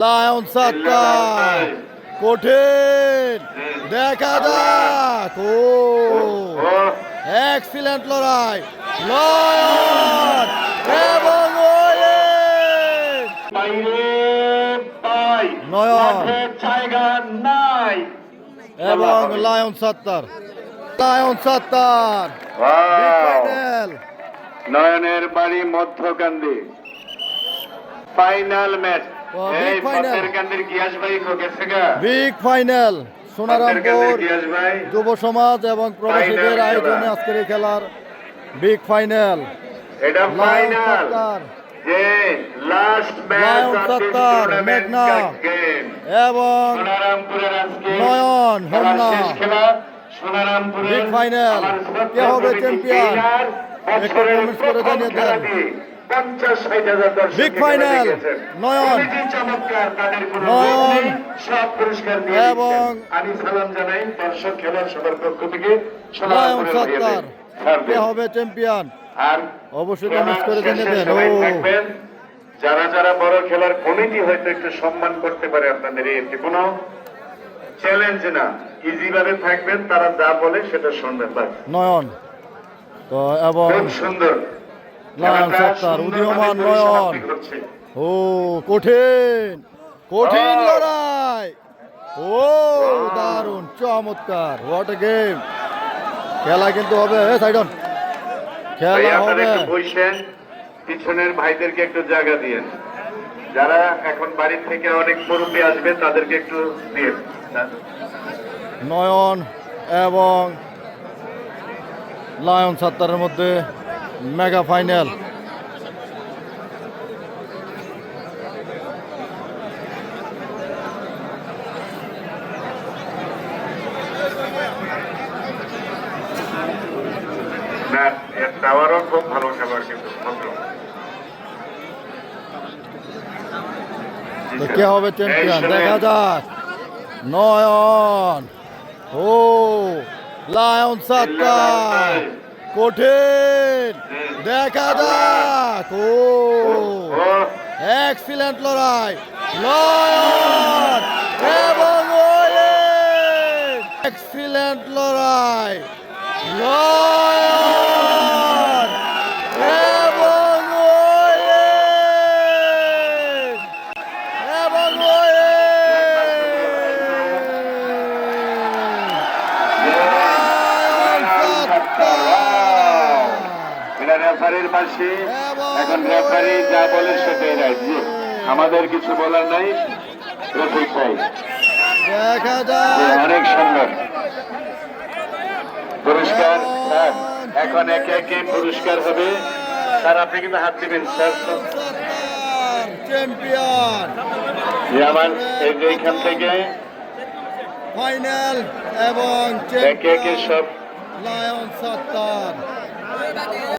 Lion Sattar কঠিন। দেখা যাক। ও এক্সিলেন্ট লড়াই। লয়ন এবং নয়ন। এবং লায়ন সাত্তার লায়ন সাত্তার নয়নের বাড়ি Madhyakandi final match big final Sonarampur কান্দির যুব সমাজ এবং প্রবাসীদের আয়োজনে আজকের এই খেলার বিগ ফাইনাল এটা লায়ন ফাইনাল সাত্তার। যে লাস্ট ম্যাচ লায়ন মেঘনা। এবং নয়ন, হোমনা। আমার শ্রদ্ধা কে হবে একটু করে জানিয়ে দেন। দিয়ে 50-60 হাজার দর্শক Big এখানে final। দেখেছেন। নয়ন। চমৎকার, তাদের কোনো নয়ন। সব পুরস্কার দিয়ে এবং- আমি সালাম জানাই দর্শক খেলার সবার পক্ষ থেকে সোনারামপুরের সত্তার হবে চ্যাম্পিয়ন আর অবশ্যই খেলার করে। সবাই ও। যারা যারা বড় খেলার কমিটি হয়তো একটু সম্মান করতে পারে আপনাদের এতে কোনো চ্যালেঞ্জ না ইজি ভাবে থাকবেন তারা যা বলে সেটা শুনবেন। নয়ন তো এবং খুব সুন্দর লায়ন সত্তার, উদীয়মান নয়ন। ও কঠিন কঠিন। লড়াই। ও দারুণ চমৎকার। হোয়াট এ গেম খেলা কিন্তু হবে সাইডন। খেলা হবে। বসেন পিছনের ভাইদেরকে একটু জায়গা দিয়েন। যারা এখন বাড়ি থেকে অনেক মুরব্বী আসবে তাদেরকে একটু দিন নয়ন এবং লায়ন সাত্তারের মধ্যে মেগা ফাইনাল। খুব ভালো খেলোয়াড় কিন্তু। কে হবে চ্যাম্পিয়ন দেখা যাক। নয়ন। ও লায়ন সাত্তার কঠিন। দেখা যাক। ও এক্সিলেন্ট লড়াই। লয়ন এবং এক্সিলেন্ট লড়াই। লয়ন এবং ওয়েন এবং ওয়েন লায়ন সাত্তার এটা রেফারির পাশে। এখন রেফারি যা বলে সেটাই জি আমাদের কিছু বলার নাই। অনেক সুন্দর। পুরস্কার এখন একে একে পুরস্কার হবে। স্যার আপনি কিন্তু হাত দিবেন স্যার। চ্যাম্পিয়ন। আমার এইখান থেকে। ফাইনাল এবং একে একে সব লায়ন সত্তার।